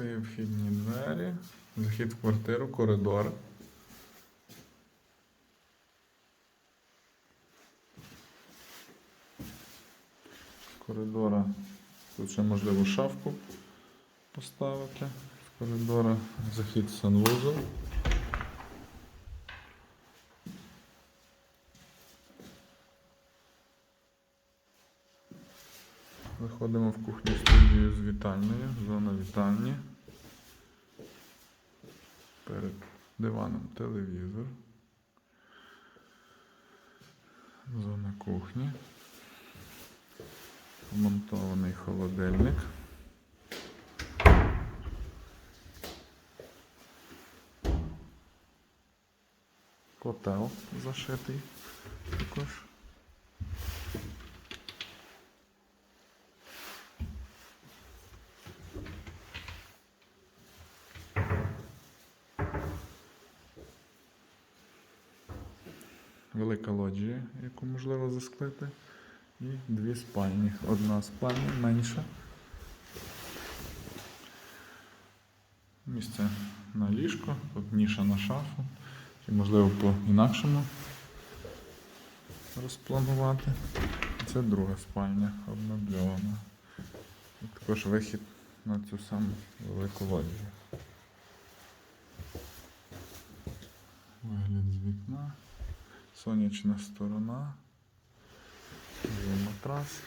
Це є вхідні двері, захід в квартиру, коридор. З коридора тут ще можливо шафку поставити. З коридора захід в санвузол. Виходимо в кухню студію з вітальною, зона вітальні. Перед диваном телевізор. Зона кухні. Вмонтований холодильник. Котел зашитий також. Велика лоджія, яку можливо засклити. І дві спальні. Одна спальня менша. Місце на ліжко, тут ніша на шафу. Чи можливо по-інакшому розпланувати. Це друга спальня, обмебльована. І також вихід на цю саму велику лоджію. Сонячна сторона. Матрас.